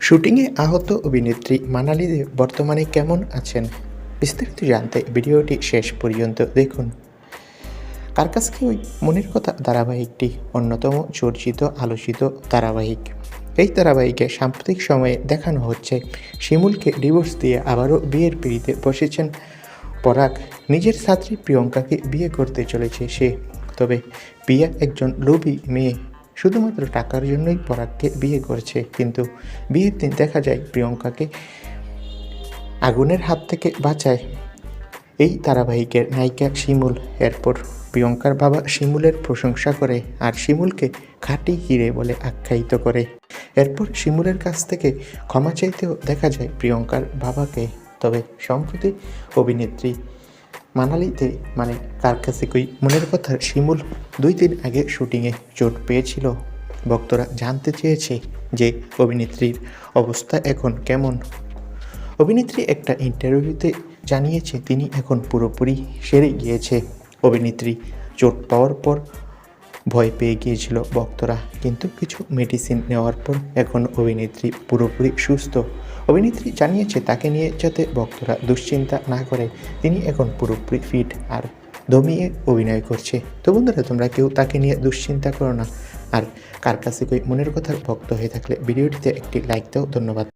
শুটিংয়ে আহত অভিনেত্রী মানালি দে বর্তমানে কেমন আছেন? বিস্তারিত জানতে ভিডিওটি শেষ পর্যন্ত দেখুন। কার কাছে ওই মনের কথা ধারাবাহিকটি? অন্যতম চর্চিত, আলোচিত ধারাবাহিক। এই ধারাবাহিকে সাম্প্রতিক সময়ে দেখানো হচ্ছে। শিমুলকে ডিভোর্স দিয়ে আবারও বিয়ের পিড়িতে বসেছেন পরাগ। নিজের ছাত্রী প্রিয়ঙ্কাকে বিয়ে করতে চলেছে সে। তবে প্রিয়া একজন লোভী মেয়ে। শুধুমাত্র টাকার জন্যই পরাগকে বিয়ে করছে, কিন্তু বিয়ের দিন দেখা যায় প্রিয়ঙ্কাকে আগুনের হাত থেকে বাঁচায়। এই ধারাবাহিকের নায়িকা শিমুল, এরপর প্রিয়ঙ্কার বাবা শিমুলের প্রশংসা করে আর শিমুলকে খাঁটি হিরে বলে আখ্যায়িত করে। এরপর শিমুলের কাছ থেকে ক্ষমা চাইতেও দেখা যায় প্রিয়ঙ্কার বাবাকে। তবে সম্প্রতি অভিনেত্রী মানালিতে মানে কার কাছে কই মনের কথা শিমুল দুই দিন আগে শুটিংয়ে চোট পেয়েছিল। ভক্তরা জানতে চেয়েছে যে অভিনেত্রীর অবস্থা এখন কেমন। অভিনেত্রী একটা ইন্টারভিউতে জানিয়েছে তিনি এখন পুরোপুরি সেরে গিয়েছে। অভিনেত্রী চোট পাওয়ার পর ভয় পেয়ে গিয়েছিল ভক্তরা, কিন্তু কিছু মেডিসিন নেওয়ার পর এখন অভিনেত্রী পুরোপুরি সুস্থ। অভিনেত্রী জানিয়েছে, তাকে নিয়ে যাতে ভক্তরা দুশ্চিন্তা না করে, তিনি এখন পুরোপুরি ফিট আর দমিয়ে অভিনয় করছে। তো বন্ধুরা, তোমরা কেউ তাকে নিয়ে দুশ্চিন্তা করো না। আর কার কাছে কই মনের কথার ভক্ত হয়ে থাকলে ভিডিওটিতে একটি লাইক দাও। ধন্যবাদ।